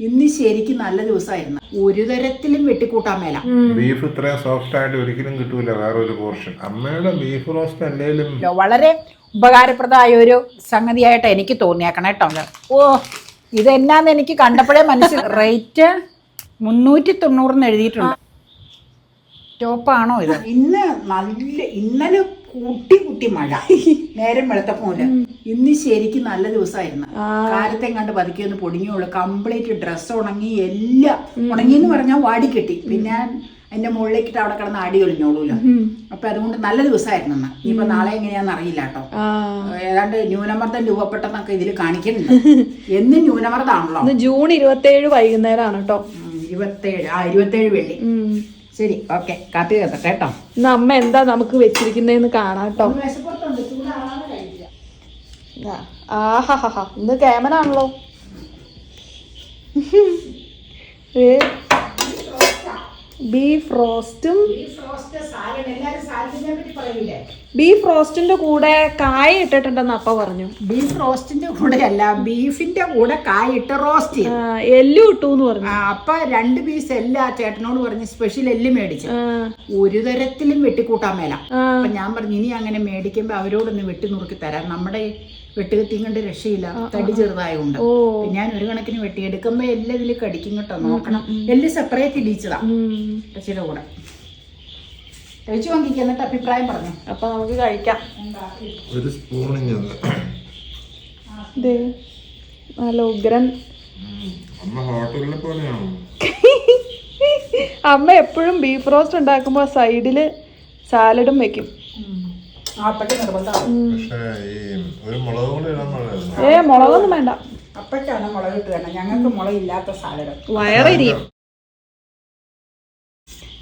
ഇന്ന് ശരിക്കും നല്ല ദിവസമായിരുന്നു. ഒരു തരത്തിലും വെട്ടിക്കൂട്ടാൻ മേല. ബീഫ് ഇത്രയും സോഫ്റ്റ് ആയിട്ട് ഒരിക്കലും കിട്ടൂല വേറെ ഒരു പോർഷൻ അമ്മയുടെ ബീഫ് റോസ്റ്റ് എന്തെങ്കിലും വളരെ ഉപകാരപ്രദമായ ഒരു സംഗതിയായിട്ട് എനിക്ക് തോന്നിയേക്കണം കേട്ടോ. ഓ ഇതെന്നാന്ന് എനിക്ക് കണ്ടപ്പോഴേ മനസ്സിൽ റേറ്റ് മുന്നൂറ്റി തൊണ്ണൂറിന് എഴുതിയിട്ടുണ്ട് ടോപ്പാണോ ഇത്? ഇന്ന് നല്ല ഇന്നലെ കുട്ടി കുട്ടി മഴ. നേരം വെളുത്തപ്പോലെ ഇന്ന് ശരിക്കും നല്ല ദിവസമായിരുന്നു. കാലത്തെ കണ്ട് പതുക്കെ ഒന്ന് പൊടിഞ്ഞുള്ളൂ. കംപ്ലീറ്റ് ഡ്രസ്സ് ഉണങ്ങി എല്ലാം ഉണങ്ങി എന്ന് പറഞ്ഞാൽ വാടി കെട്ടി. പിന്നെ എന്റെ മുകളിലേക്കിട്ട് അവിടെ കിടന്ന് അടി ഒളിഞ്ഞോളൂല്ലോ. അപ്പൊ അതുകൊണ്ട് നല്ല ദിവസമായിരുന്നു ഇനിയിപ്പോ നാളെ എങ്ങനെയാന്ന് അറിയില്ല കേട്ടോ. ഏതാണ്ട് ന്യൂനമർദ്ദം രൂപപ്പെട്ടെന്നൊക്കെ ഇതിൽ കാണിക്കുന്നുണ്ട്. എന്നും ന്യൂനമർദ്ദമാണല്ലോ. ജൂൺ ഇരുപത്തേഴ് വൈകുന്നേരമാണ് കേട്ടോ. ഇരുപത്തി ഇരുപത്തേഴ്. ആ ഇരുപത്തേഴ് വെള്ളി. ശരി ഓക്കെ കാപ്പി കേട്ടോ കേട്ടോ. ഇന്ന് അമ്മ എന്താ നമുക്ക് വെച്ചിരിക്കുന്നതെന്ന് കാണാം കേട്ടോ. ആഹാ ഇന്ന് ക്യാമറാണല്ലോ ബീഫ് റോസ്റ്റും ബീഫ് റോസ്റ്റിന്റെ കൂടെ കായ ഇട്ടിട്ടുണ്ടെന്ന് അപ്പ പറഞ്ഞു. ബീഫ് റോസ്റ്റിന്റെ കൂടെ അല്ല ബീഫിന്റെ കൂടെ കായ ഇട്ട് റോസ്റ്റ് എല്ലും ഇട്ടു എന്ന് പറഞ്ഞു അപ്പ രണ്ട് പീസ് എല്ലാ ചേട്ടനോട് പറഞ്ഞ് സ്പെഷ്യൽ എല്ല് മേടിച്ചു. ഒരു തരത്തിലും വെട്ടിക്കൂട്ടാൻ മേല. അപ്പൊ ഞാൻ പറഞ്ഞു ഇനി അങ്ങനെ മേടിക്കുമ്പോ അവരോടൊന്ന് വെട്ടി നുറുക്കി തരാം. നമ്മുടെ വെട്ടുകത്തിയും കണ്ട് രക്ഷയില്ല. തടി ചെറുതായതുകൊണ്ട് ഞാൻ ഒരു കണക്കിന് വെട്ടിയെടുക്കുമ്പോ എല്ലാം ഇതിൽ കടിക്കും കേട്ടോ. നോക്കണം. എല്ലാം സെപ്പറേറ്റ് ഇടിച്ചതാ രക്ഷയുടെ കൂടെ. കഴിച്ചു നോക്കിക്ക് എന്നിട്ട് അഭിപ്രായം പറഞ്ഞു. അപ്പൊ നമുക്ക് കഴിക്കാം. ഒരു നല്ല ഉഗ്രൻ. അമ്മ എപ്പോഴും ബീഫ് റോസ്റ്റ് ഉണ്ടാക്കുമ്പോൾ സൈഡിൽ സാലഡും വെക്കും. അപ്പഴത്തെ നിർബന്ധമാണ്. പക്ഷേ ഈ ഒരു മുളക് കൂടി ഇടാൻ ഏ മുളകൊന്നും വേണ്ട. അപ്പഴാണ് മുളക് ഇട്ട് വേണം ഞങ്ങൾക്ക് മുളകില്ലാത്ത സാലഡ് വയറിരിയും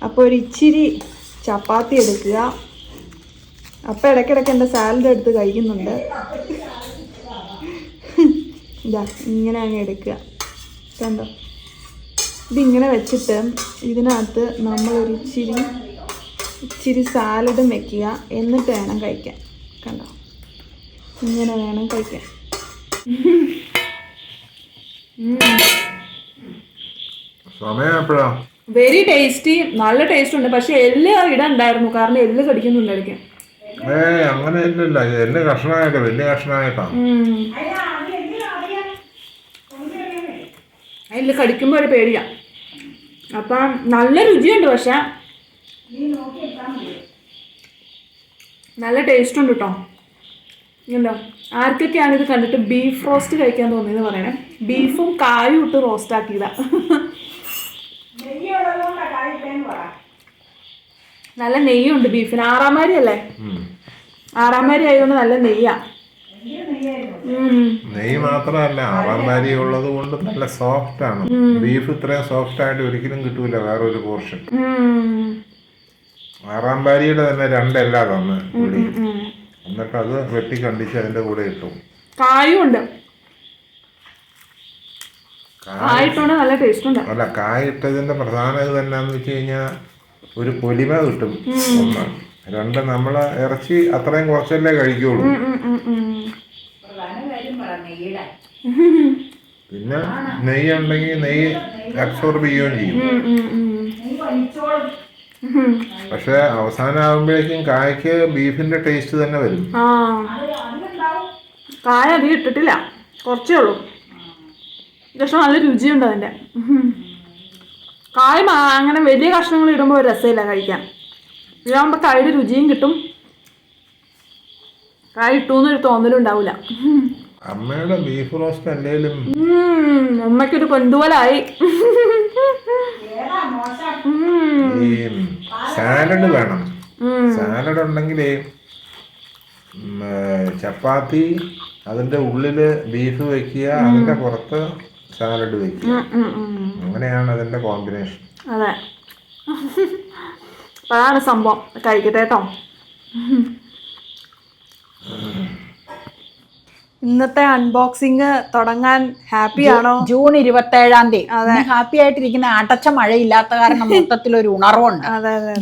അപ്പോൾ ഒരു ഇച്ചിരി ചപ്പാത്തി എടുക്കുക. അപ്പം ഇടയ്ക്കിടയ്ക്ക് എന്റെ സാലഡ് എടുത്ത് കഴിക്കുന്നുണ്ട്. ഇതാ ഇങ്ങനെ അങ്ങ് എടുക്കുക. കണ്ടോ? ഇതിങ്ങനെ വെച്ചിട്ട് ഇതിനകത്ത് നമ്മളൊരു ഇച്ചിരി സാലഡും വെക്കുക. എന്നിട്ട് വേണം കഴിക്കാൻ. കണ്ടോ? ഇങ്ങനെ വേണം കഴിക്കാൻ. വെരി ടേസ്റ്റി നല്ല ടേസ്റ്റ് ഉണ്ട്. പക്ഷെ എല്ല് ഇടണ്ടായിരുന്നു കാരണം എല്ല് കടിക്കുന്നുണ്ടായിരിക്കും ഏ അങ്ങനെ ഇല്ലല്ല എല്ല് കഷ്ണമായിട്ട് വലിയ കഷ്ണമായിട്ടാണ് എല്ല് കടിക്കുമ്പോൾ ഒരു പേടിയാ. അപ്പം നല്ല രുചിയുണ്ട് പക്ഷെ. നല്ല ടേസ്റ്റ് ഉണ്ട് കേട്ടോ ഉണ്ടോ ആർക്കൊക്കെയാണ് ഇത് കണ്ടിട്ട് ബീഫ് റോസ്റ്റ് കഴിക്കാൻ തോന്നിയെന്ന് പറയണേ? ബീഫും കായും ഇട്ട് റോസ്റ്റ് ആക്കിയതാ. നല്ല നെയ്യുണ്ട് ബീഫിന് ആറാമാരി അല്ലേ ആറാമാരി ആയതുകൊണ്ട് നല്ല നെയ്യാ. നെയ്യ് മാത്രമല്ല ആറാമാരി ഉള്ളത് കൊണ്ട് നല്ല സോഫ്റ്റ് ആണ്. ബീഫ് ഇത്രയും സോഫ്റ്റ് ആയിട്ട് ഒരിക്കലും കിട്ടൂല വേറൊരു പോർഷൻ ഉം. ഭാര്യയുടെ തന്നെ രണ്ടല്ല തന്ന് എന്നിട്ട് അത് വെട്ടി കണ്ടിച്ച് അതിന്റെ കൂടെ ഇട്ടു. കായുണ്ട്. കാ- നല്ല ടേസ്റ്റ് ഉണ്ട് അല്ല കായ ഇട്ടതിന്റെ പ്രധാന ഇത് എന്നാന്ന് വെച്ച് കഴിഞ്ഞാൽ ഒരു പൊലിമ കിട്ടും ഒന്ന്. രണ്ട് നമ്മൾ ഇറച്ചി അത്രയും കുറച്ചല്ലേ കഴിക്കുള്ളൂ. പിന്നെ നെയ്യ് ഉണ്ടെങ്കിൽ നെയ്യ് അബ്സോർബ് ചെയ്യുകയും ചെയ്യും. പക്ഷെ അവസാനം ആകുമ്പോഴേക്കും കായ്ക്ക് ബീഫിന്റെ ടേസ്റ്റ് തന്നെ വരും. കായ അധികം ഇട്ടിട്ടില്ല. കുറച്ചേ ഉള്ളൂ. പക്ഷെ നല്ല രുചിയുണ്ട് അതിന്റെ. കായ അങ്ങനെ വലിയ കഷ്ണങ്ങൾ ഇടുമ്പോൾ രസമില്ല കഴിക്കാൻ. ഇതാകുമ്പോൾ കായുടെ രുചിയും കിട്ടും. കായ ഇട്ടൂന്നൊരു തോന്നലും ഉണ്ടാവില്ല. അമ്മയുടെ ബീഫ് റോസ്റ്റ് എന്തേലും ഉം, അമ്മയ്ക്കൊരു ഉം. ഈ സാലഡ് വേണം. സാലഡ് ഉണ്ടെങ്കിൽ ചപ്പാത്തി അതിന്റെ ഉള്ളിൽ ബീഫ് വെക്കുക അതിന്റെ പുറത്ത് സാലഡ് വെക്കുക. അങ്ങനെയാണ് അതിന്റെ കോമ്പിനേഷൻ. അതെ. അതാണ് സംഭവം. കഴിക്കട്ടെ കേട്ടോ. ഇന്നത്തെ അൺബോക്സിങ് തുടങ്ങാൻ ഹാപ്പി ആണോ? ജൂൺ ഇരുപത്തേഴാം തീയതി. ഹാപ്പി ആയിട്ടിരിക്കുന്ന അടച്ച മഴയില്ലാത്ത കാരണം മൊത്തത്തിൽ ഒരു ഉണർവുണ്ട്.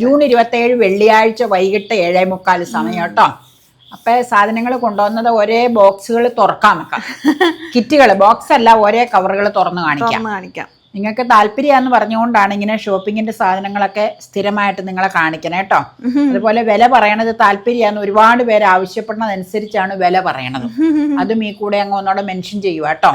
ജൂൺ ഇരുപത്തേഴ് വെള്ളിയാഴ്ച വൈകിട്ട് ഏഴേ മുക്കാൽ സമയം കേട്ടോ. അപ്പൊ സാധനങ്ങൾ കൊണ്ടുവന്നത് ഒരേ ബോക്സുകൾ തുറക്കാൻ വെക്കാം കിറ്റുകൾ ബോക്സ് അല്ല ഒരേ കവറുകൾ തുറന്നു കാണിക്കാം. കാണിക്കാം. നിങ്ങൾക്ക് താല്പര്യമാണെന്ന് പറഞ്ഞുകൊണ്ടാണ് ഇങ്ങനെ ഷോപ്പിങ്ങിന്റെ സാധനങ്ങളൊക്കെ സ്ഥിരമായിട്ട് നിങ്ങളെ കാണിക്കണേ കേട്ടോ അതുപോലെ വില പറയണത് താല്പര്യമാണെന്ന് ഒരുപാട് പേര് ആവശ്യപ്പെടുന്നതനുസരിച്ചാണ് വില പറയണത്. അതും ഈ കൂടെ അങ്ങ് ഒന്നോടെ മെൻഷൻ ചെയ്യുക കേട്ടോ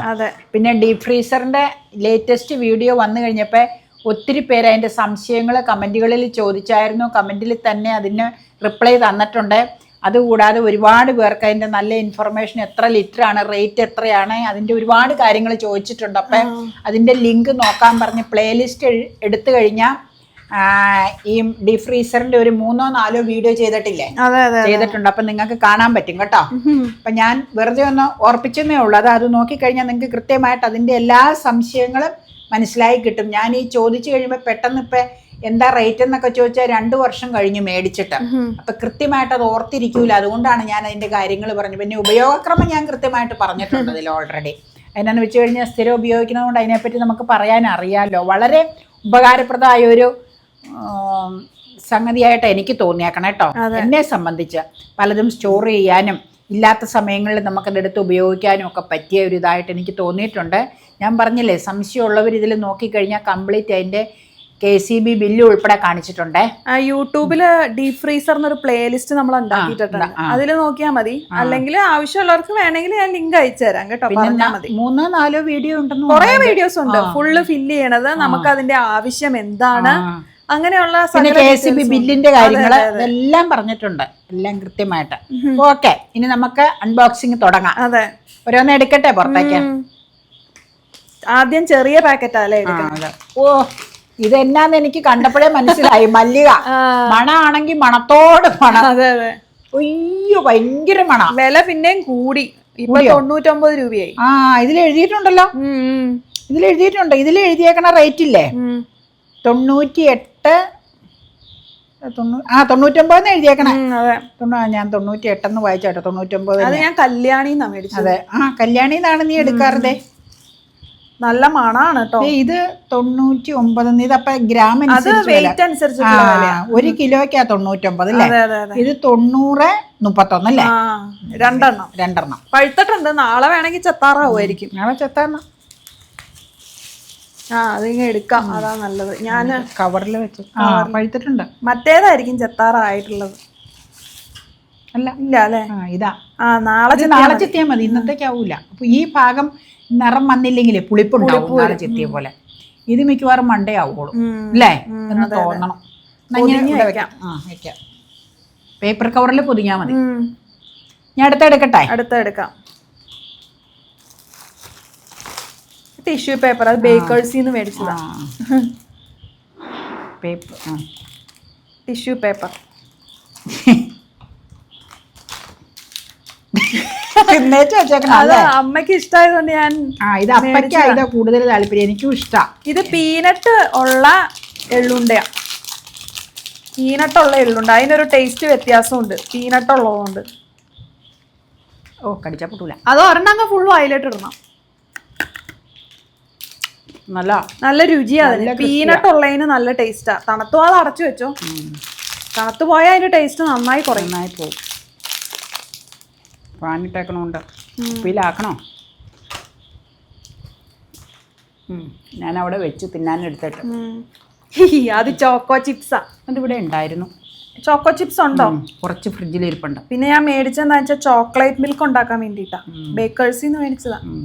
പിന്നെ ഡീപ് ഫ്രീസറിന്റെ ലേറ്റസ്റ്റ് വീഡിയോ വന്നു കഴിഞ്ഞപ്പോൾ ഒത്തിരി പേര് അതിന്റെ സംശയങ്ങൾ കമന്റുകളിൽ ചോദിച്ചായിരുന്നു. കമന്റിൽ തന്നെ അതിന് റിപ്ലൈ തന്നിട്ടുണ്ട്. അതുകൂടാതെ ഒരുപാട് പേർക്ക് അതിന്റെ നല്ല ഇൻഫർമേഷൻ എത്ര ലിറ്ററാണ് ആണ് റേറ്റ് എത്രയാണ് അതിന്റെ ഒരുപാട് കാര്യങ്ങൾ ചോദിച്ചിട്ടുണ്ട്. അപ്പം അതിന്റെ ലിങ്ക് നോക്കാൻ പറഞ്ഞ് പ്ലേലിസ്റ്റ് എടുത്തു കഴിഞ്ഞാൽ ഈ ഡീപ് ഫ്രീസറിന്റെ ഒരു മൂന്നോ നാലോ വീഡിയോ ചെയ്തിട്ടില്ലേ? ചെയ്തിട്ടുണ്ട്. അപ്പൊ നിങ്ങൾക്ക് കാണാൻ പറ്റും കേട്ടോ. അപ്പൊ ഞാൻ വെറുതെ ഒന്ന് ഓർപ്പിച്ചെന്നേ ഉള്ളൂ. അത് അത് നോക്കിക്കഴിഞ്ഞാൽ നിങ്ങൾക്ക് കൃത്യമായിട്ട് അതിന്റെ എല്ലാ സംശയങ്ങളും മനസ്സിലായി കിട്ടും. ഞാൻ ഈ ചോദിച്ചു കഴിയുമ്പോൾ പെട്ടെന്ന് ഇപ്പം എന്താ റേറ്റ് എന്നൊക്കെ ചോദിച്ചാൽ രണ്ടു വർഷം കഴിഞ്ഞ് മേടിച്ചിട്ട്. അപ്പൊ കൃത്യമായിട്ട് അത് ഓർത്തിരിക്കൂല. അതുകൊണ്ടാണ് ഞാൻ അതിന്റെ കാര്യങ്ങൾ പറഞ്ഞു പിന്നെ ഉപയോഗക്രമം ഞാൻ കൃത്യമായിട്ട് പറഞ്ഞിട്ടുണ്ട് അതിൽ ഓൾറെഡി എന്നാന്ന് വെച്ച് കഴിഞ്ഞാൽ സ്ഥിരം ഉപയോഗിക്കുന്നതുകൊണ്ട് അതിനെപ്പറ്റി നമുക്ക് പറയാൻ അറിയാമല്ലോ വളരെ ഉപകാരപ്രദമായ ഒരു സംഗതിയായിട്ട് എനിക്ക് തോന്നിയേക്കണം കേട്ടോ. എന്നെ സംബന്ധിച്ച് പലതും സ്റ്റോർ ചെയ്യാനും ഇല്ലാത്ത സമയങ്ങളിൽ നമുക്കതെടുത്ത് ഉപയോഗിക്കാനും ഒക്കെ പറ്റിയ ഒരു ഇതായിട്ട് എനിക്ക് തോന്നിയിട്ടുണ്ട്. ഞാൻ പറഞ്ഞില്ലേ സംശയമുള്ളവർ ഇതിൽ നോക്കിക്കഴിഞ്ഞാൽ കംപ്ലീറ്റ് അതിന്റെ കെ സി ബി ബില്ല് ഉൾപ്പെടെ കാണിച്ചിട്ടുണ്ട്. യൂട്യൂബിൽ ഡീപ് ഫ്രീസർ എന്നൊരു പ്ലേലിസ്റ്റ് നമ്മൾ ഉണ്ടാക്കിയിട്ടുണ്ട്. അതിൽ നോക്കിയാൽ മതി. അല്ലെങ്കിൽ ആവശ്യമുള്ളവർക്ക് വേണമെങ്കിൽ ഞാൻ ലിങ്ക് അയച്ചു തരാം കേട്ടോ മൂന്നോ നാലോ വീഡിയോ ഉണ്ടെന്ന് കുറെ വീഡിയോസ് ഉണ്ട്. ഫുള്ള് ഫില്ല് ചെയ്യണത് നമുക്ക് അതിന്റെ ആവശ്യം എന്താണ്. അങ്ങനെയുള്ള കെ സി ബി ബില്ലിന്റെ കാര്യങ്ങൾ എല്ലാം പറഞ്ഞിട്ടുണ്ട്. എല്ലാം കൃത്യമായിട്ട്. ഓക്കെ. ഇനി നമുക്ക് അൺബോക്സിംഗ് തുടങ്ങാം. അതെ. ഓരോന്ന് എടുക്കട്ടെ പുറത്തേക്ക്? ആദ്യം ചെറിയ പാക്കറ്റാ അല്ലേ എടുക്കുന്നത്? ഓ. ഇതെന്നാന്ന് എനിക്ക് കണ്ടപ്പോഴേ മനസ്സിലായി. മല്ലിക മണാണെങ്കിൽ മണത്തോട് മണ. അതെ അതെ. അയ്യോ ഭയങ്കര മണ. വില പിന്നെയും കൂടി. ഇപ്പൊ? തൊണ്ണൂറ്റൊമ്പത് രൂപയായി. ആ ഇതിൽ എഴുതിയിട്ടുണ്ടല്ലോ. ഇതിൽ എഴുതിയിട്ടുണ്ട്. ഇതിൽ എഴുതിയേക്കണ റേറ്റ് ഇല്ലേ. തൊണ്ണൂറ്റി എട്ട് ആ തൊണ്ണൂറ്റൊമ്പതെന്ന് എഴുതിയേക്കണേ. ഞാൻ തൊണ്ണൂറ്റി എട്ടെന്ന് വായിച്ചാട്ടോ. തൊണ്ണൂറ്റൊമ്പത് അത് ഞാൻ കല്യാണിന്നാ മേടിച്ചത്. അതെ. ആ കല്യാണിന്നാണ് നീ എടുക്കാറുതേ? നല്ല മണാണ് കേട്ടോ ഇത് തൊണ്ണൂറ്റി ഒമ്പത് ഇത് ഗ്രാം ഗ്രാമിന് അനുസരിച്ച് വില. വെയിറ്റ് വിലയാ. ഒരു കിലോയ്ക്കാ അതെ അതെ ഇത് തൊണ്ണൂറ് മുപ്പത്തൊന്ന് അല്ലേ? രണ്ടെണ്ണം. രണ്ടെണ്ണം. പഴുത്തിട്ടുണ്ട്. നാളെ വേണമെങ്കിൽ ചെത്താറാവുമായിരിക്കും. നാളെ ചെത്താറണം ആ അതിങ്ങ് എടുക്കാം. അതാ നല്ലത്. ഞാൻ കവറിൽ വെച്ചു. പഴുത്തിട്ടുണ്ട്. മറ്റേതായിരിക്കും ചെത്താറായിട്ടുള്ളത്. അല്ല. ഇല്ല അല്ലേ? ആ ഇതാ. ആ നാളെ നാളെ ചെത്തിയാൽ മതി. ഇന്നത്തേക്ക് ആവൂല അപ്പൊ ഈ ഭാഗം നിറം വന്നില്ലെങ്കിൽ പുളിപ്പുണ്ടാവും നാളെ ചെത്തിയ പോലെ. ഇത് മിക്കവാറും മണ്ടേ ആവുള്ളൂ. അല്ലേ? എന്ന് തോന്നണം. പേപ്പർ കവറിൽ പൊതിഞ്ഞാൽ മതി. ഞാൻ അടുത്ത എടുക്കട്ടെ? അടുത്ത എടുക്കാം. ടിഷ്യൂ പേപ്പർ അത് ബേക്കേഴ്സിൽ നിന്ന് മേടിച്ചതാ. Paper tissue paper. തിന്നേച്ച് വെച്ചേക്കണം അമ്മയ്ക്ക് ഇഷ്ടമായതുകൊണ്ട് ഞാൻ ആ ഇത് അപ്പയ്ക്ക് ഇതാ കൂടുതൽ താല്പര്യം. എനിക്കും ഇഷ്ടാ. ഇത് പീനട്ട് ഉള്ള എള്ളുണ്ടയാ. പീനട്ടുള്ള എള്ളുണ്ട്. അതിനൊരു ടേസ്റ്റ് വ്യത്യാസമുണ്ട്. പീനട്ട് ഉള്ളതുകൊണ്ട് ഓ കടിച്ചാ പൊട്ടൂല. അത് ഒരെണ്ണം ഫുൾ വയലറ്റ് ഇടണം. നല്ല നല്ല രുചിയാ പീനട്ട് ഉള്ളതിന് നല്ല ടേസ്റ്റാ തണുത്തു അത് അടച്ചു വെച്ചോ. തണുത്തു പോയാൽ അതിന്റെ ടേസ്റ്റ് നന്നായി കുറയും. നന്നായി പോകും പാനിട്ടേക്കണോണ്ട്. ഉപ്പിലാക്കണോ. ഞാൻ അവിടെ വെച്ച് തിന്നാൻ എടുത്തിട്ട് ഉം. അത് ചോക്കോ ചിപ്സാ. ഇവിടെ ഉണ്ടായിരുന്നു. ചോക്കോ ചിപ്സ് ഉണ്ടോ? കുറച്ച് ഫ്രിഡ്ജിൽ ഇരിപ്പുണ്ട് പിന്നെ ഞാൻ മേടിച്ചെന്താ വെച്ചാൽ ചോക്ലേറ്റ് മിൽക്ക് ഉണ്ടാക്കാൻ വേണ്ടിയിട്ടാ ബേക്കേഴ്സിന്ന് മേടിച്ചതാ. ഉം.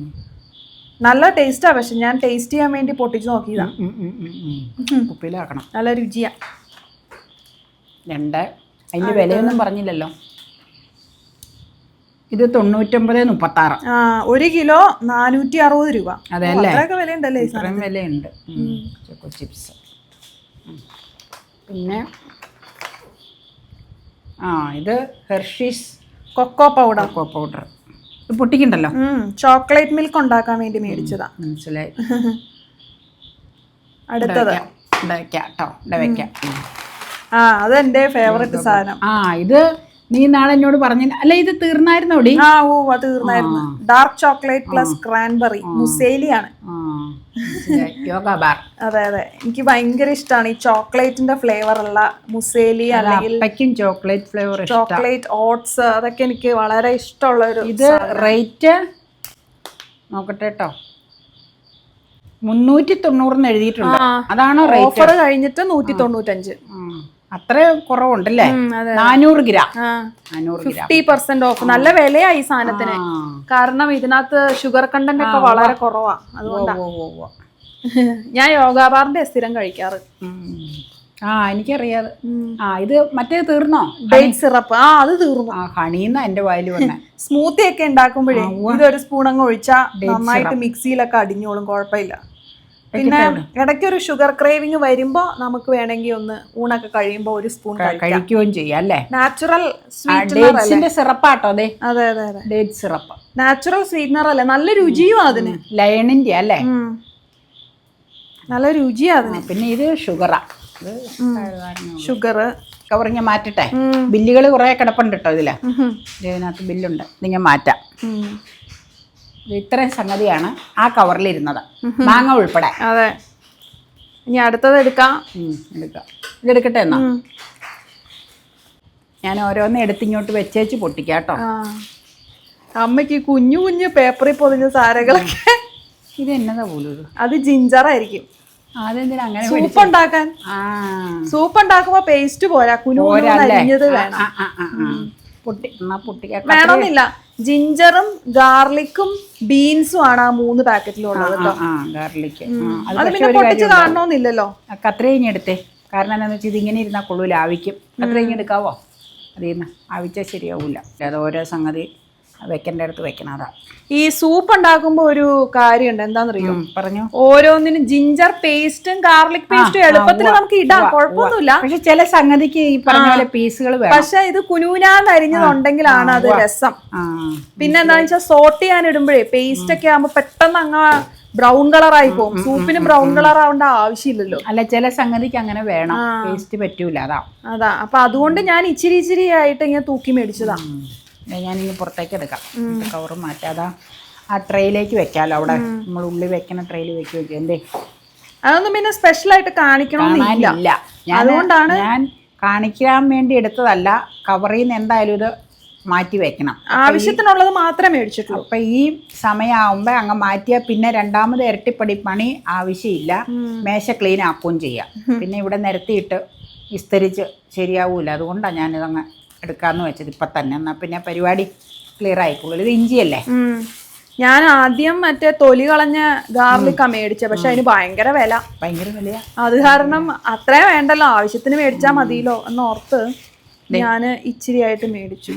നല്ല ടേസ്റ്റാ പക്ഷെ ഞാൻ ടേസ്റ്റ് ചെയ്യാൻ വേണ്ടി പൊട്ടിച്ച് നോക്കിയതാ. ഉപ്പിലാക്കണം. നല്ല രുചിയാ. രണ്ട്. അതിന്റെ വിലയൊന്നും പറഞ്ഞില്ലല്ലോ. ഇത് തൊണ്ണൂറ്റൊമ്പത് മുപ്പത്താറ്. ആ ഒരു കിലോ നാനൂറ്റി അറുപത് രൂപ. അതെ അല്ലേ? അത്രയൊക്കെ വിലയുണ്ടല്ലേ ഇത്രയും വിലയുണ്ട്. Choco chips. പിന്നെ ആ ഇത് Hershey's cocoa powder. Cocoa powder. ഇത് പൊട്ടിക്കണ്ടല്ലോ? ചോക്ലേറ്റ് മിൽക്ക് ഉണ്ടാക്കാൻ വേണ്ടി മേടിച്ചതാ. മനസ്സിലായി. അടുത്തത്. കേട്ടോ. ആ അത് ഫേവറേറ്റ് ഫേവററ്റ് സാധനം. ആ ഇത് നീ നാളെ എന്നോട് പറഞ്ഞു അല്ല ഇത് തീർന്നായിരുന്നോടി ആ ഓ അത് തീർന്നായിരുന്നു. ഡാർക്ക് ചോക്ലേറ്റ് പ്ലസ് ക്രാൻബെറി മുസേലിയാണ്. യോഗ ബാർ. അതെ അതെ. എനിക്ക് ഭയങ്കര ഇഷ്ടമാണ് ഈ ചോക്ലേറ്റിന്റെ ഫ്ലേവർ ഉള്ള മുസേലി അല്ലെങ്കിൽ ചോക്ലേറ്റ് ഫ്ലേവർ ചോക്ലേറ്റ് ഓട്സ് അതൊക്കെ എനിക്ക് വളരെ ഇഷ്ടമുള്ള ഒരു ഇത് റേറ്റ് നോക്കട്ടെ കേട്ടോ മുന്നൂറ്റി തൊണ്ണൂറിന് എഴുതിയിട്ടുണ്ട്. അതാണ് ഓഫർ കഴിഞ്ഞിട്ട് നൂറ്റി തൊണ്ണൂറ്റഞ്ച് അത്ര കുറവുണ്ടല്ലേ? നാനൂറ് ഗ്രാം. Fifty percent of. നല്ല വിലയാ ഈ സാധനത്തിന്. കാരണം ഇതിനകത്ത് ഷുഗർ കണ്ടന്റ് ഒക്കെ വളരെ കുറവാ. അതുകൊണ്ടാ. ഞാൻ യോഗാബാറിന്റെ സ്ഥിരം കഴിക്കാറ്. ആ എനിക്കറിയാതെ ആ ഇത് മറ്റേ തീർന്നോ? Date syrup. ആ അത് തീർന്നു. ആ ഹണിന്ന എന്റെ വായിൽ വന്നെ. സ്മൂത്തി ഒക്കെ ഉണ്ടാക്കുമ്പോഴേ ഇതൊരു സ്പൂൺ അങ്ങ് ഒഴിച്ചാ നന്നായിട്ട് മിക്സിയിലൊക്കെ അടിഞ്ഞോളും. കുഴപ്പമില്ല. പിന്നെ ഇടയ്ക്ക് ഒരു ഷുഗർ ക്രേവിങ് വരുമ്പോ നമുക്ക് വേണമെങ്കിൽ ഒന്ന് ഊണൊക്കെ കഴിയുമ്പോ ഒരു സ്പൂൺ കഴിക്കാം. കഴിക്കുകയും ചെയ്യാം അല്ലേ? നാച്ചുറൽ ഡേറ്റ്സിന്റെ സിറപ്പാട്ടോ അതെ അതെ അതെ അതെ. Date syrup. നാച്ചുറൽ സ്വീറ്റ്നർ അല്ലേ? നല്ല രുചിയും അതിന്. ലയണിന്റെ അല്ലേ? നല്ല രുചിയാ അതിന്. പിന്നെ ഇത് ഷുഗറാ ഷുഗർ കവർ ഞാൻ മാറ്റട്ടെ? ബില്ലുകൾ കുറെ കിടപ്പുണ്ട് കേട്ടോ ഇതിലാ. ഇതിനകത്ത് ബില്ലുണ്ട്. ഇത് ഞാൻ മാറ്റാം. ഇത്രയും സംഗതിയാണ് ആ കവറിലിരുന്നത്. മാങ്ങ ഉൾപ്പെടെ. അതെ. ഇനി അടുത്തത് എടുക്കാം. എടുക്കാം. ഇതെടുക്കട്ടെ എന്നാ? ഞാൻ ഓരോന്ന് എടുത്തിങ്ങോട്ട് വെച്ചേച്ച് പൊട്ടിക്കാം കേട്ടോ അമ്മയ്ക്ക് കുഞ്ഞു കുഞ്ഞു പേപ്പറിൽ പൊതിഞ്ഞ സാരകളൊക്കെ ഇത് എന്നതാ പോലും അത് ജിഞ്ചറായിരിക്കും. അതെന്തിനാ അങ്ങനെ സൂപ്പ് ഉണ്ടാക്കാൻ. സൂപ്പ് ഉണ്ടാക്കുമ്പോ പേസ്റ്റ് പോരാ. കുനു അരിഞ്ഞത് വേണം. പൊട്ടി എന്നാ പൊട്ടിക്കാം. വേണമെന്നില്ല. ജിഞ്ചറും ഗാർലിക്കും ബീൻസും ആണ് ആ മൂന്ന് പാക്കറ്റിലുള്ളത് അത് പിന്നെ പൊട്ടിച്ച് കാണണമെന്നില്ലല്ലോ കത്രയും എടുത്തേ. കാരണം എന്താണെന്ന് വെച്ചാൽ ഇതിങ്ങനെ ഇരുന്നാൽ കൊള്ളൂല ആവിക്കും. കത്രയും എടുക്കാവോ? അതിൽ നിന്ന് ആവിച്ചാൽ ശരിയാവൂല. അത് ഓരോ സംഗതി വെക്കേണ്ട അടുത്ത് വെക്കണം അതാ. ഈ സൂപ്പ് ഉണ്ടാക്കുമ്പോ ഒരു കാര്യമുണ്ട് എന്താണെന്നറിയോ പറഞ്ഞു. ഓരോന്നിനും ജിഞ്ചർ പേസ്റ്റും ഗാർലിക് പേസ്റ്റും എളുപ്പത്തിൽ നമുക്ക് ഇടാം കുഴപ്പമൊന്നുമില്ല. പക്ഷെ ചില സംഗതിക്ക് ഈ പറഞ്ഞ പോലെ പീസുകൾ പക്ഷെ ഇത് കുനൂനാന്ന് അരിഞ്ഞതുണ്ടെങ്കിലാണ് അത് രസം. പിന്നെ എന്താണെന്ന് വെച്ചാൽ സോട്ട് ചെയ്യാൻ ഇടുമ്പോഴേ പേസ്റ്റ് ഒക്കെ ആകുമ്പോ പെട്ടെന്ന് അങ്ങ് ബ്രൗൺ കളർ ആയി പോകും. സൂപ്പിന് ബ്രൗൺ കളർ ആവേണ്ട ആവശ്യമില്ലല്ലോ. അല്ല ചില സംഗതിക്ക് അങ്ങനെ വേണം. ടേസ്റ്റ് പറ്റൂല അതാ. അതാ. അപ്പൊ അതുകൊണ്ട് ഞാൻ ഇച്ചിരി ഇച്ചിരി ആയിട്ട് ഇങ്ങനെ തൂക്കി മേടിച്ചതാ. ഞാനിനി പുറത്തേക്ക് എടുക്കാം. കവർ മാറ്റാതാ ആ ട്രെയിലേക്ക് വെക്കാലോ അവിടെ. നമ്മൾ ഉള്ളി വെക്കുന്ന ട്രെയിൽ വെക്കി വെക്കും. എന്തേ? അതൊന്നും പിന്നെ സ്പെഷ്യൽ ആയിട്ട് കാണിക്കണമെന്നില്ല അതുകൊണ്ടാണ് ഞാൻ കാണിക്കാൻ വേണ്ടി എടുത്തതല്ല. കവറിൽ നിന്ന് എന്തായാലും ഇത് മാറ്റി വെക്കണം. ആവശ്യത്തിനുള്ളത് മാത്രമേ മേടിച്ചിട്ടുള്ളൂ. അപ്പൊ ഈ സമയമാകുമ്പോ അങ്ങ് മാറ്റിയാൽ പിന്നെ രണ്ടാമത് ഇരട്ടിപ്പടി പണി ആവശ്യമില്ല. മേശ ക്ലീൻ ആക്കുകയും ചെയ്യാം. പിന്നെ ഇവിടെ നിരത്തിയിട്ട് വിസ്തരിച്ച് ശരിയാവൂല. അതുകൊണ്ടാണ് ഞാനിതങ്ങ് എടുക്കാന്ന് വെച്ചത് ഇപ്പൊ തന്നെ. എന്നാ പിന്നെ പരിപാടി ക്ലിയർ ആയിക്കോളൂ ഇത് ഇഞ്ചിയല്ലേ. ഞാൻ ആദ്യം മറ്റേ തൊലി കളഞ്ഞ ഗാർലിക്കാ മേടിച്ച. പക്ഷെ അതിന് ഭയങ്കര വില. ഭയങ്കര വിലയാ? അത് കാരണം അത്രേ വേണ്ടല്ലോ. ആവശ്യത്തിന് മേടിച്ചാ മതിയല്ലോ എന്ന് ഓർത്ത് ഞാൻ ഇച്ചിരി ആയിട്ട് മേടിച്ചു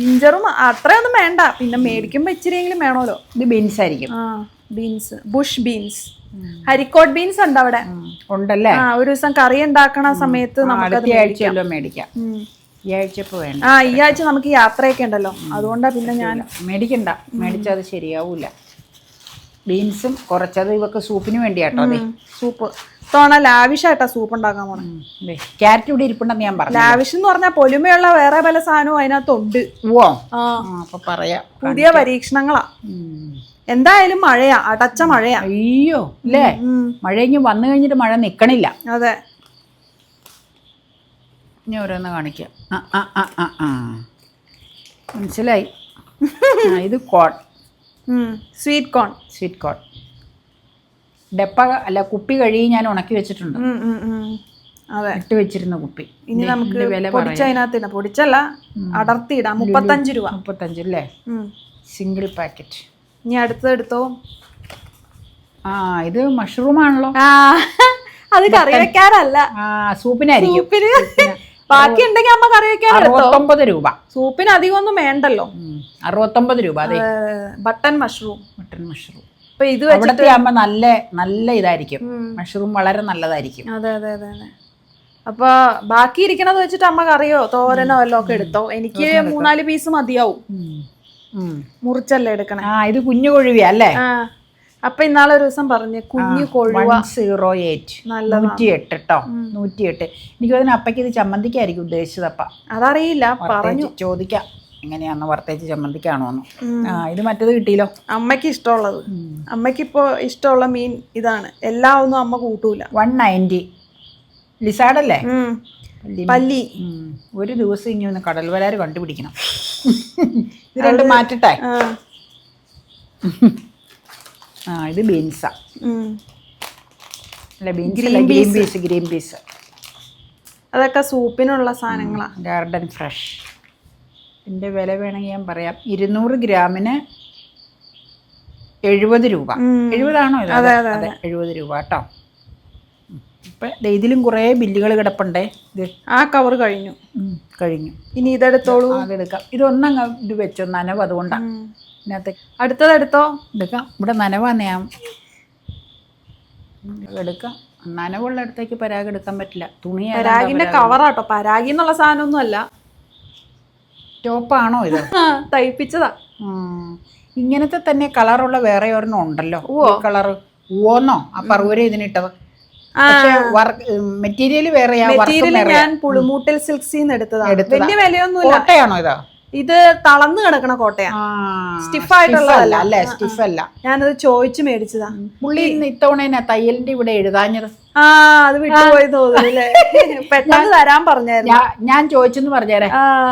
ജിഞ്ചറും അത്രയൊന്നും വേണ്ട. പിന്നെ മേടിക്കുമ്പോ ഇച്ചിരിയെങ്കിലും വേണമല്ലോ ഇത് ബീൻസ് ആയിരിക്കും. ആ beans. Bush beans. Haricot beans ഉണ്ട് അവിടെ. ഉണ്ടല്ലേ? ആ ഒരു ദിവസം കറി ഉണ്ടാക്കണ സമയത്ത് നമുക്ക് മേടിക്കാം. ഈ ആഴ്ച വേണ്ട. ആ ഈ ആഴ്ച നമുക്ക് യാത്രയൊക്കെ ഉണ്ടല്ലോ. അതുകൊണ്ടാ പിന്നെ ഞാൻ മേടിക്കണ്ട. മേടിച്ചാൽ ശരിയാവൂല. ബീൻസും കുറച്ചത് ഇവക്ക് സൂപ്പിന് വേണ്ടിയാട്ടോ അതെ. സൂപ്പ്. തോണ ലാവിഷായിട്ടാ സൂപ്പ് ഉണ്ടാക്കാൻ പോണേ. ക്യാരറ്റ് ഇവിടെ ഇരിപ്പുണ്ടെന്ന് ഞാൻ പറഞ്ഞു ലാവിഷ് എന്ന് പറഞ്ഞാൽ പൊലിമയുള്ള വേറെ പല സാധനവും അതിനകത്തുണ്ട്. ഓ അപ്പൊ പറയാ. പുതിയ പരീക്ഷണങ്ങളാ. എന്തായാലും മഴയാ അടച്ച മഴയാ. അയ്യോ അല്ലേ. മഴ ഇങ്ങനെ വന്നു കഴിഞ്ഞിട്ട് മഴ നിക്കണില്ല. അതെ. ഇനി ഓരോന്ന് കാണിക്കാം. ആ ആ ആ ആ ആ. മനസ്സിലായി. ആ, ഇത് corn sweet corn sweet corn ഡപ്പ അല്ല കുപ്പി കഴുകി ഞാൻ ഉണക്കി വെച്ചിട്ടുണ്ട്. അതെ. ഇട്ട് വെച്ചിരുന്ന കുപ്പി. ഇനി നമുക്ക് ഇതിന്റെ വില പൊടിച്ച അതിനകത്തിടാം പൊടിച്ചല്ല അടർത്തിയിടാം. മുപ്പത്തഞ്ച് രൂപ. മുപ്പത്തഞ്ച് അല്ലേ? സിംഗിൾ പാക്കറ്റ് ഇനി അടുത്തത് എടുത്തോ? ആ ഇത് മഷ്റൂം ആണല്ലോ. ആ അത് കറി വെക്കാനല്ല. ആ സൂപ്പിനായിരിക്കും. സൂപ്പിന്. ബാക്കി ഉണ്ടെങ്കിൽ അമ്മ കറി അറുപത്തൊമ്പത് രൂപ. സൂപ്പിന് അധികം ഒന്നും വേണ്ടല്ലോ. അറുപത്തൊമ്പത് രൂപ അതെ. Button mushroom. Button mushroom. അപ്പൊ ഇത് വെച്ചിട്ട് അമ്മ ആകുമ്പോ നല്ല നല്ല ഇതായിരിക്കും. മഷ്റൂം വളരെ നല്ലതായിരിക്കും. അതെ അതെ അതെ അതെ. അപ്പൊ ബാക്കി ഇരിക്കണത് വെച്ചിട്ട് അമ്മ കറിയോ തോരനോ എല്ലോ ഒക്കെ എടുത്തോ? എനിക്ക് മൂന്നാൽ പീസ് മതിയാവും. മുറിച്ചല്ലേ എടുക്കണേ? ആ ഇത് കുഞ്ഞു കൊഴുവിയല്ലേ അപ്പൊ ഇന്നാളെ ഒരു ദിവസം പറഞ്ഞു കുഞ്ഞു കൊഴുവ. സീറോ എയ്റ്റ് നല്ല നൂറ്റി എട്ട് കേട്ടോ നൂറ്റി എട്ട് എനിക്ക് തോന്നുന്നു അപ്പയ്ക്ക് ഇത് ചമ്മന്തിക്കായിരിക്കും ഉദ്ദേശിച്ചത് അപ്പ. അതറിയില്ല പറഞ്ഞു. ചോദിക്കാം. എങ്ങനെയാന്ന് വർത്തേച്ച് ചമ്മന്തിക്കാണോ ആ ഇത് മറ്റേത് കിട്ടിയില്ലോ? അമ്മയ്ക്ക് ഇഷ്ടമുള്ളത്. അമ്മയ്ക്ക് ഇപ്പോ ഇഷ്ടമുള്ള മീൻ ഇതാണ്. എല്ലാ ഒന്നും അമ്മ കൂട്ടൂല. വൺ നയന്റി ലിസാഡല്ലേ. പല്ലി. ഒരു ദിവസം ഇനി ഒന്ന് കടൽ വരാറ് കണ്ടുപിടിക്കണം. ഇത് രണ്ട് മാറ്റട്ടെ. ആ. ഇത് ബീൻസാ. അല്ല beans green peas. Green peas. അതൊക്കെ സൂപ്പിനുള്ള സാധനങ്ങളാണ് ഗാർഡൻ ഫ്രഷ്. ഇതിന്റെ വില വേണമെങ്കിൽ ഞാൻ പറയാം. ഇരുന്നൂറ് ഗ്രാമിന് എഴുപത് രൂപ. എഴുപതാണോ ഇത്? അതെ അതെ എഴുപത് രൂപ കേട്ടോ. ഇപ്പം ഇതിലും കുറേ ബില്ലുകൾ കിടപ്പുണ്ടേ. ഇത് ആ കവർ കഴിഞ്ഞു. കഴിഞ്ഞു. ഇനി ഇതെടുത്തോളൂ. അതെടുക്കാം ഇതൊന്നങ്ങ് ഇത് വെച്ചോ നനവ് അതുകൊണ്ടാണ് ഉം. എടുത്തോ? അടുത്തതെടുത്തോ എടുക്കാം. ഇവിടെ നനവാന്ന് എടുക്കാം. നനവുള്ള അടുത്തേക്ക് പരാഗ് എടുക്കാൻ പറ്റില്ല. തുണി പരാഗിന്റെ കവറാട്ടോ പരാഗി എന്നുള്ള സാധനമൊന്നും അല്ല. ടോപ്പാണോ ഇത്? തയ്പ്പിച്ചതാ. ഇങ്ങനത്തെ തന്നെ കളറുള്ള വേറെ ഒരെണ്ണം ഉണ്ടല്ലോ. കളർ ഓന്നോ ആ പറവൂരെ ഇതിനിട്ടത്. മെറ്റീരിയൽ വേറെയാ മെറ്റീരിയൽ ഞാൻ പുളിമൂട്ടൽ സിൽക്സിന്ന് എടുത്തതാണ് എടുത്തതാ. വലിയ വിലയൊന്നുമില്ല. കോട്ടയാണോ ഇതാ? ഇത് തളന്നു കിടക്കണ കോട്ടയാ. സ്റ്റിഫ് ആയിട്ടുള്ളതല്ല. അല്ലേ? സ്റ്റിഫ് അല്ല ഞാനത് ചോദിച്ചു മേടിച്ചതാ. പുള്ളി ഇത്തവണ തയ്യലിന്റെ ഇവിടെ എഴുതാഞ്ഞത്. ആ അത് വിട്ടുപോയി തോന്നുന്നില്ലേ പെട്ടെന്ന് തരാൻ പറഞ്ഞായിരുന്നു. ഞാൻ ചോദിച്ചെന്ന് പറഞ്ഞേരാ.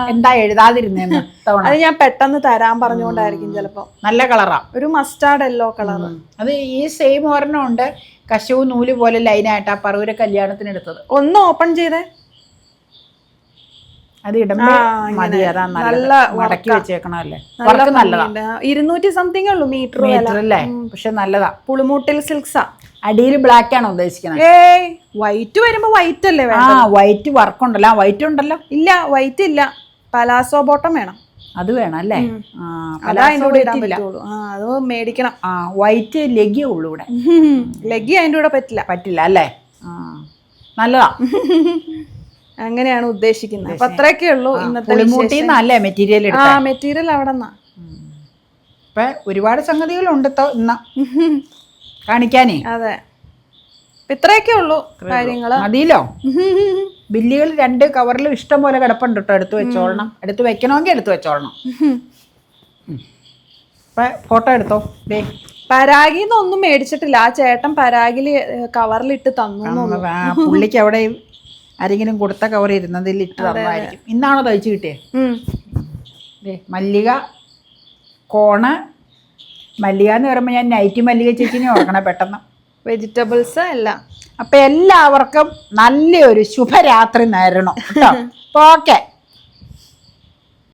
എന്താ എഴുതാതിരുന്നേന്ന് അത് ഞാൻ പെട്ടെന്ന് തരാൻ പറഞ്ഞുകൊണ്ടായിരിക്കും ചിലപ്പോ. നല്ല കളറാ. ഒരു മസ്റ്റാർഡ് എല്ലോ കളർ അത് ഈ സെയിം ഒരെണ്ണം ഉണ്ട്. കശുവും നൂൽ പോലെ ലൈനായിട്ട് ആ പറവൂരെ കല്യാണത്തിന് എടുത്തത് ഒന്ന് ഓപ്പൺ ചെയ്തേ. അത് ഇടുമ്പോ മതി അതാ നല്ല മടക്കി വെച്ചേക്കണല്ലേ നല്ലതാ. ഇരുന്നൂറ്റി സംതിങ് ഉള്ളൂ മീറ്റർ മീറ്റർ അല്ലേ? പക്ഷെ നല്ലതാ. പുളിമൂട്ടിൽ സിൽക്സാ അടിയിൽ ബ്ലാക്ക് ആണോ ഉദ്ദേശിക്കുന്നത്? ഏയ് വൈറ്റ് വരുമ്പോ വൈറ്റ് അല്ലേ ആ വൈറ്റ് വർക്ക് ഉണ്ടല്ലോ വൈറ്റ് ഉണ്ടല്ലോ? ഇല്ല വൈറ്റ് ഇല്ല. പലാസോ ബോട്ടം വേണം. അത് വേണം അല്ലേ? അതാ മേടിക്കണം. ആ വൈറ്റ് ലെഗിയേ ഉള്ളൂ ഇവിടെ. ലെഗി അതിന്റെ കൂടെ പറ്റില്ല. പറ്റില്ല അല്ലേ? ആ നല്ലതാ. അങ്ങനെയാണ് ഉദ്ദേശിക്കുന്നത്. അപ്പൊ അത്രയൊക്കെ ഉള്ളൂ ഇന്നത്തെ നല്ല മെറ്റീരിയൽ ആ മെറ്റീരിയൽ അവിടെ നിന്നാ. ഇപ്പൊ ഒരുപാട് സംഗതികളുണ്ട് ഇന്ന്. കാണിക്കാനേ. അതെ. ഇത്രയൊക്കെ ഉള്ളൂ കാര്യങ്ങൾ മതിയല്ലോ. ബില്ലുകൾ രണ്ട് കവറിലും ഇഷ്ടം പോലെ കിടപ്പുണ്ട് കേട്ടോ എടുത്ത് വെച്ചോളണം. എടുത്ത് വെക്കണമെങ്കിൽ എടുത്ത് വെച്ചോളണം. ഫോട്ടോ എടുത്തോ? ദേ. പരാഗിന്ന് ഒന്നും മേടിച്ചിട്ടില്ല. ആ ചേട്ടൻ പരാഗിൽ കവറിലിട്ട് തന്നു. പുള്ളിക്ക് അവിടെ ആരെങ്കിലും കൊടുത്ത കവർ ഇരുന്നതിൽ ഇട്ട് തന്നതായിരിക്കും ഇന്നാണോ തയ്ച്ച് കിട്ടിയത് ദേ മല്ലിക കോണ് മല്ലിക എന്ന് പറയുമ്പോൾ ഞാൻ നൈറ്റ് മല്ലിക ചേച്ചിനെ ഓർക്കണം പെട്ടെന്ന്. വെജിറ്റബിൾസ് എല്ലാം. അപ്പം എല്ലാവർക്കും നല്ലൊരു ശുഭരാത്രി നേരണം. കേട്ടോ? അപ്പോൾ ഓക്കെ